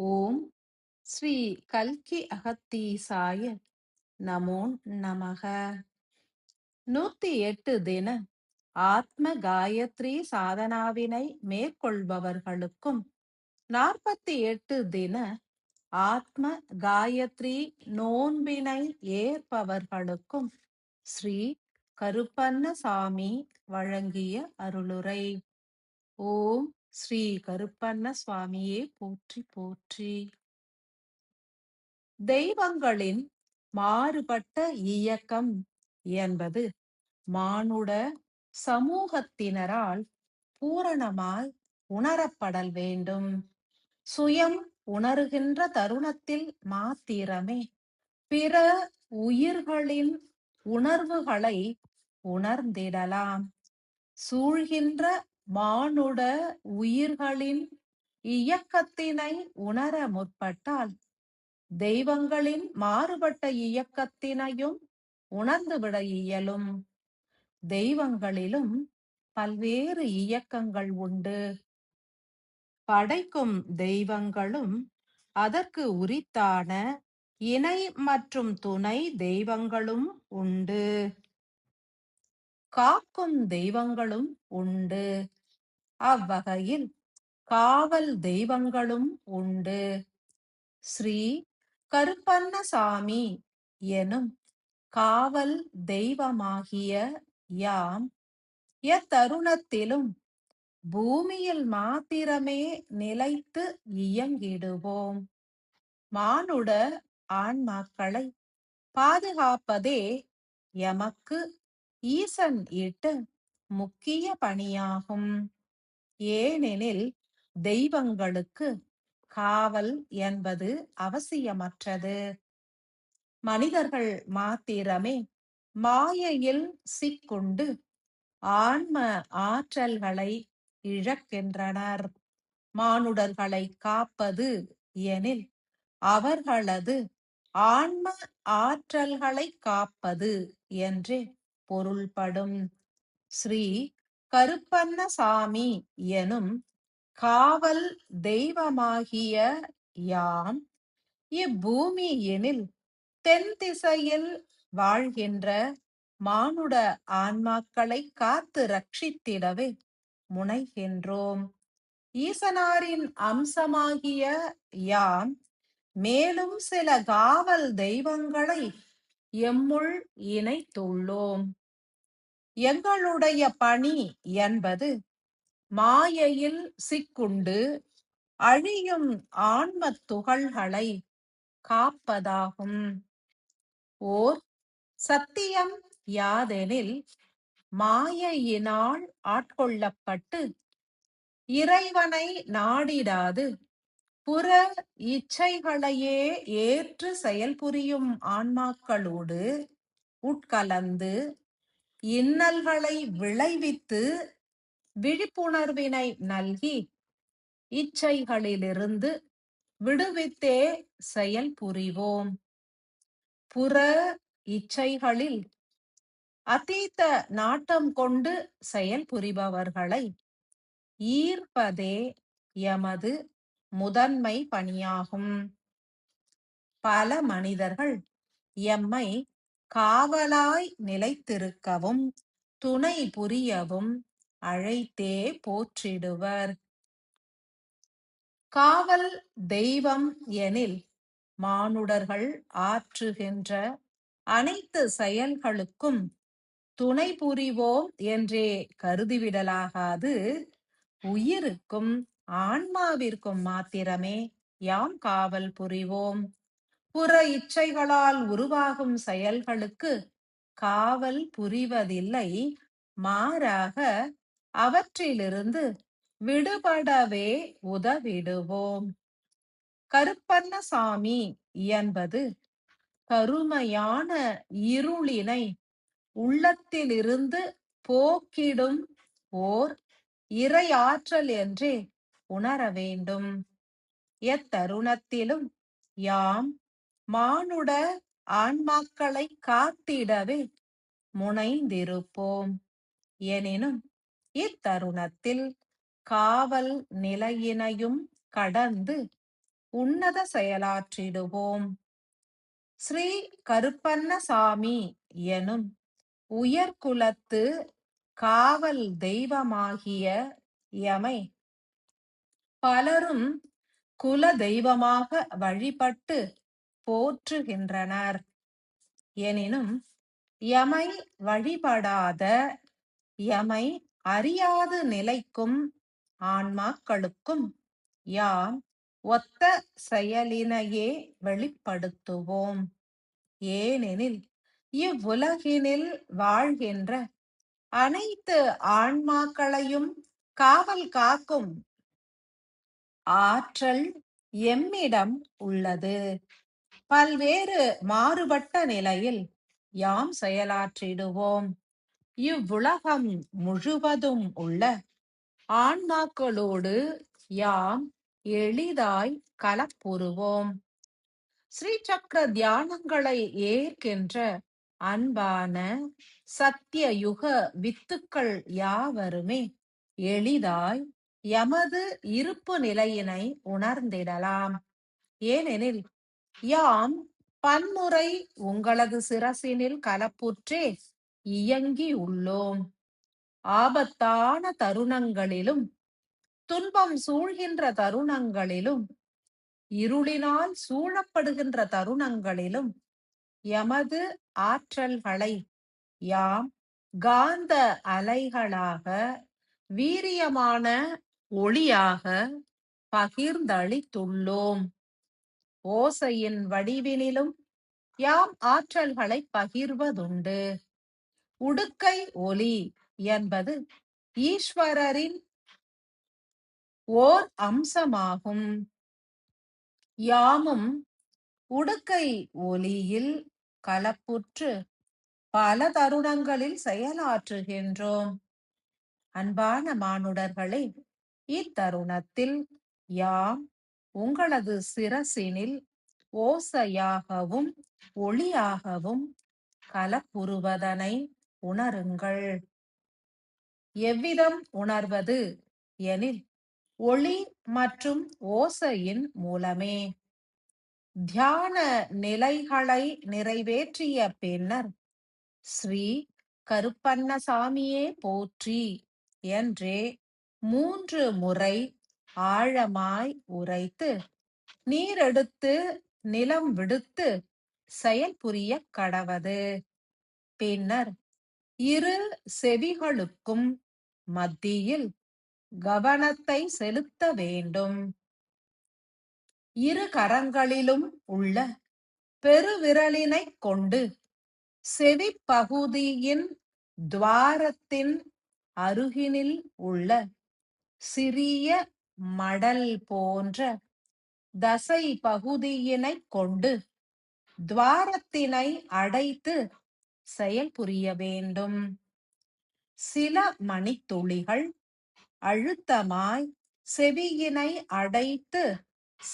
ஓம் ஸ்ரீ கல்கி அகத்தீசாய நமோ நமக. நூத்தி எட்டு தின ஆத்ம காயத்ரி சாதனாவினை மேற்கொள்பவர்களுக்கும் நாற்பத்தி எட்டு தின ஆத்ம காயத்ரி நோன்பினை ஏற்பவர்களுக்கும் ஸ்ரீ கருப்பண்ணசாமி வழங்கிய அருளுரை. ஓம் ஸ்ரீ கருப்பண்ண சுவாமியே போற்றி போற்றி. தெய்வங்களின் மாறுபட்ட இயக்கம் என்பது மானுட சமூகத்தினரால் பூரணமாய் உணரப்படல் வேண்டும். சுயம் உணர்கின்ற தருணத்தில் மாத்திரமே பிற உயிர்களின் உணர்வுகளை உணர்ந்திடலாம். சூழ்கின்ற மானுட உயிர்களின் இயக்கத்தினை உணர முற்பட்டால் தெய்வங்களின் மாறுபட்ட இயக்கத்தினையும் உணர்ந்துவிட இயலும். தெய்வங்களிலும் பல்வேறு இயக்கங்கள் உண்டு. படைக்கும் தெய்வங்களும் அதற்கு உரித்தான இணை மற்றும் துணை தெய்வங்களும் உண்டு. காக்கும் தெய்வங்களும் உண்டு. அவ்வகையில் காவல் தெய்வங்களும் உண்டு. ஸ்ரீ கருப்பண்ணசாமி எனும் காவல் தெய்வமாகிய யாம் எத்தருணத்திலும் பூமியில் மாத்திரமே நிலைத்து இயங்கிடுவோம். மானுட ஆன்மாக்களை பாதுகாப்பதே எமக்கு ஈசன் இட்டு முக்கிய பணியாகும். ஏனெனில் தெய்வங்களுக்கு காவல் என்பது அவசியமற்றது. மனிதர்கள் மாத்திரமே மாயையில் சிக்குண்டு ஆன்ம ஆற்றல்களை இழக்கின்றனர். மானுடர்களை காப்பது எனில் அவர்களது ஆன்ம ஆற்றல்களை காப்பது என்றே பொருள்படும். ஸ்ரீ கருப்பண்ணசாமி எனும் காவல் தெய்வமாகிய யாம் இப்பூமியினில் தென் திசையில் வாழ்கின்ற மானுட ஆன்மாக்களை காத்து ரட்சித்திடவே முனைகின்றோம். ஈசனாரின் அம்சமாகிய யாம் மேலும் சில காவல் தெய்வங்களை எம்முள் இணைத்துள்ளோம். எங்களுடைய பணி என்பது மாயையில் சிக்குண்டு அழியும் ஆன்மத் துகள்களை காப்பதாகும். ஓர் சத்தியம் யாதெனில் மாயையினால் ஆட்கொள்ளப்பட்டு இறைவனை நாடிடாது. புற இச்சைகளையே ஏற்று செயல்புரியும் ஆன்மாக்களோடு உட்கலந்து இன்னல்களை விளைவித்து விழிப்புணர்வினை நல்கி இச்சைகளிலிருந்து விடுவித்தே செயல் புரிவோம். புற இச்சைகளில் அதீத்த நாட்டம் கொண்டு செயல் புரிபவர்களை ஈர்ப்பதே எமது முதன்மை பணியாகும். பல மனிதர்கள் எம்மை காவலாய் நிலைத்திருக்கவும் துணை புரியவும் அழைத்தே போற்றிடுவர். காவல் தெய்வம் எனில் மானுடர்கள் ஆற்றுகின்ற அனைத்து செயல்களுக்கும் துணை புரிவோம் என்றே கருதிவிடலாகாது. உயிருக்கும் ஆன்மாவிற்கும் மாத்திரமே யாம் காவல் புரிவோம். புற இச்சைகளால் உருவாகும் செயல்களுக்கு காவல் புரிவதில்லை. மாறாக அவற்றிலிருந்து விடுபடவே உதவிடுவோம். கருப்பண்ணசாமி என்பது கருமையான இருளினை உள்ளத்திலிருந்து போக்கிடும் ஓர் இறையாற்றல் என்றே உணர வேண்டும் எத்தருணத்திலும் யாம் மானுட ஆன்மாக்களை காத்திடவே முனைந்திருப்போம். எனினும் இத்தருணத்தில் காவல் நிலையினையும் கடந்து உன்னத செயலாற்றிடுவோம். ஸ்ரீ கருப்பண்ணசாமி எனும் உயர்குலத்து காவல் தெய்வமாகிய எமை பலரும் குல தெய்வமாக வழிபட்டு போற்றுகின்றனர். எனினும் எமை வழிபடாத எமை அறியாது நிலைக்கும் ஆன்மாக்களுக்கும் யாம் ஒத்த செயலினையே வெளிப்படுத்துவோம். ஏனெனில் இவ்வுலகினில் வாழ்கின்ற அனைத்து ஆன்மாக்களையும் காவல் காக்கும் ஆற்றல் எம்மிடம் உள்ளது. பல்வேறு மாறுபட்ட நிலையில் யாம் செயலாற்றிடுவோம். இவ்வுலகம் முழுவதும் உள்ள ஆன்மாக்களோடு யாம் எளிதாய் கலப்புறுவோம் ஸ்ரீ சக்கர தியானங்களை ஏற்கின்ற அன்பான சத்திய யுக வித்துக்கள் யாவருமே எளிதாய் எமது இருப்பு நிலையினை உணர்ந்திடலாம். ஏனெனில் யாம் பன்முறை உங்களது சிரசினில் கலப்புற்றே இயங்கி உள்ளோம். ஆபத்தான தருணங்களிலும் துன்பம் சூழ்கின்ற தருணங்களிலும் இருளினால் சூழப்படுகின்ற தருணங்களிலும் எமது ஆற்றல்களை யாம் காந்த அலைகளாக வீரியமான ஒளியாக பகிர்ந்தளித்துள்ளோம். ஓசையின் வடிவினிலும் யாம் ஆற்றல்களை பகிர்வதுண்டு. உடுக்கை ஒலி என்பது ஈஸ்வரரின் ஓர் அம்சமாகும். யாமும் உடுக்கை ஒலியில் கலப்புற்று பல தருணங்களில் செயலாற்றுகின்றோம். அன்பான மானுடர்களே இத்தருணத்தில் யாம் உங்களது சிரசினில் ஓசையாகவும் ஒளியாகவும் கலப்புருவதனை உணருங்கள். எவ்விதம் உணர்வது? எனில் ஒளி மற்றும் ஓசையின் மூலமே. தியான நிலைகளை நிறைவேற்றிய பின்னர் ஸ்ரீ கருப்பண்ணசாமியே போற்றி என்றே மூன்று முறை ஆழமாய் உரைத்து நீரெடுத்து நிலம் விடுத்து செயல்புரிய கடவது. பின்னர் இரு செவிகளுக்கும் மத்தியில் கவனத்தை செலுத்த வேண்டும். இரு கரங்களிலும் உள்ள பெருவிரலினை கொண்டு செவிப்பகுதியின் துவாரத்தின் அருகினில் உள்ள சிறிய மடல் போன்ற தசை பகுதியினை கொண்டு துவாரத்தினை அடைத்து செயல்புரிய வேண்டும். சில மணித்துளிகள் அழுத்தமாய் செவியினை அடைத்து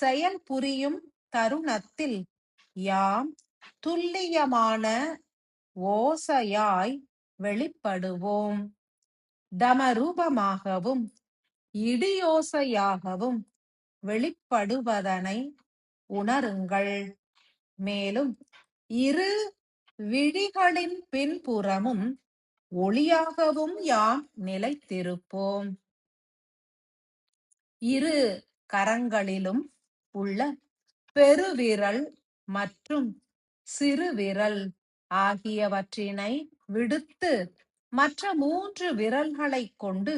செயல்புரியும் தருணத்தில் யாம் துல்லியமான ஓசையாய் வெளிப்படுவோம். தமரூபமாகவும் இடியோசையாகவும் வெளிப்படுவதனை உணருங்கள். மேலும் இரு விழிகளின் பின்புறமும் ஒளியாகவும் யாம் நிலைத்திருப்போம். இரு கரங்களிலும் உள்ள பெருவிரல் மற்றும் சிறுவிரல் ஆகியவற்றினை விடுத்து மற்ற மூன்று விரல்களைக் கொண்டு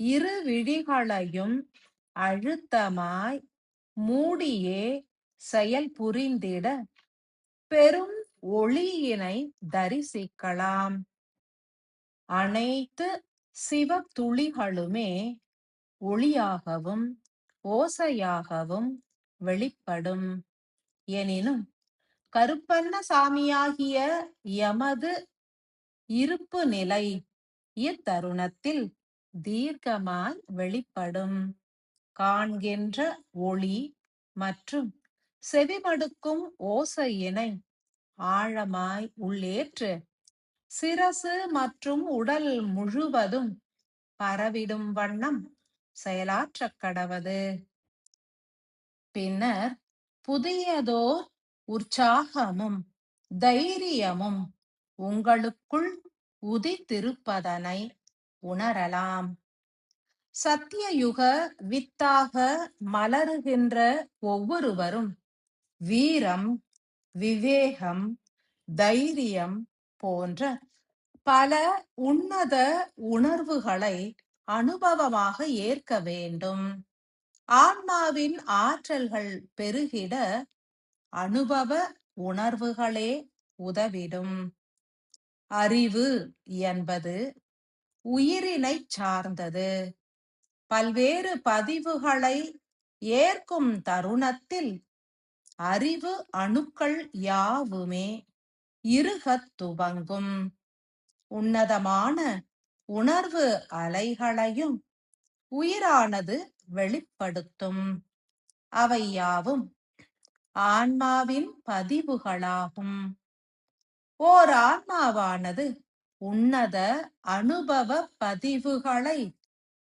இரு விழிகளையும் அழுத்தமாய் மூடியே செயல் புரிந்திட பெரும் ஒளியினை தரிசிக்கலாம். அனைத்து சிவ துளிகளுமே ஒளியாகவும் ஓசையாகவும் வெளிப்படும். எனினும் கருப்பண்ண சாமியாகிய எமது இருப்பு நிலை இத்தருணத்தில் தீர்க்கமாய் வெளிப்படும். காண்கின்ற ஒளி மற்றும் செவிமடுக்கும் ஓசையினை ஆழமாய் உள்ளேற்று. சிரசு மற்றும் உடல் முழுவதும் பரவிடும் வண்ணம் செயலாற்றக் கடவது. பின்னர் புதியதோர் உற்சாகமும் தைரியமும் உங்களுக்குள் உதித்திருப்பதனை உணரலாம். சத்தியயுக வித்தாக மலருகின்ற ஒவ்வொருவரும் வீரம் விவேகம் தைரியம் போன்ற பல உன்னத உணர்வுகளை அனுபவமாக ஏற்க வேண்டும். ஆன்மாவின் ஆற்றல்கள் பெருகிட அனுபவ உணர்வுகளே உதவிடும். அறிவு என்பது உயிரினை சார்ந்தது. பல்வேறு பதிவுகளை ஏற்கும் தருணத்தில் அறிவு அணுக்கள் யாவுமே இருகத் துவங்கும். உன்னதமான உணர்வு அலைகளையும் உயிரானது வெளிப்படுத்தும். அவை யாவும் ஆன்மாவின் பதிவுகளாகும். ஓர் ஆன்மாவானது உன்னத அனுபவ பதிவுகளை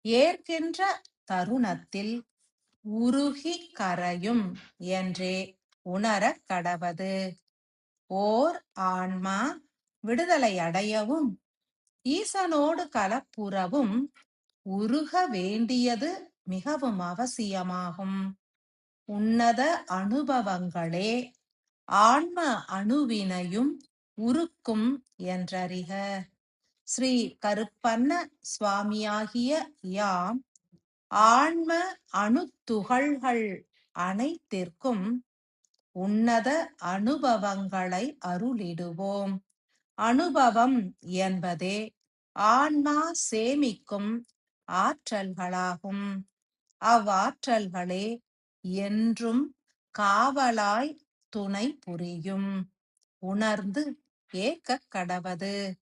ஏற்கின்ற தருணத்தில் உருகி கரையும் என்றே உணரக் கடவது. ஓர் ஆன்மா விடுதலை அடையவும் ஈசனோடு கலப்புறவும் உருக வேண்டியது மிகவும் அவசியமாகும். உன்னத அனுபவங்களே ஆன்ம அணுவினையும் உருக்கும் என்றறிக. ஸ்ரீ கருப்பண்ண சுவாமியாகிய யாம் ஆன்ம அணுத்துகள்கள் அனைத்திற்கும் உன்னத அனுபவங்களை அருளிடுவோம். அனுபவம் என்பதே ஆன்மா சேமிக்கும் ஆற்றல்களாகும். அவ்வாற்றல்களே என்றும் காவலாய் துணை புரியும். உணர்ந்து ஏக்கக் கடவது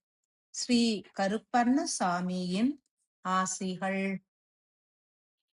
ஸ்ரீ கருப்பண்ண சாமியின் ஆசிகள்.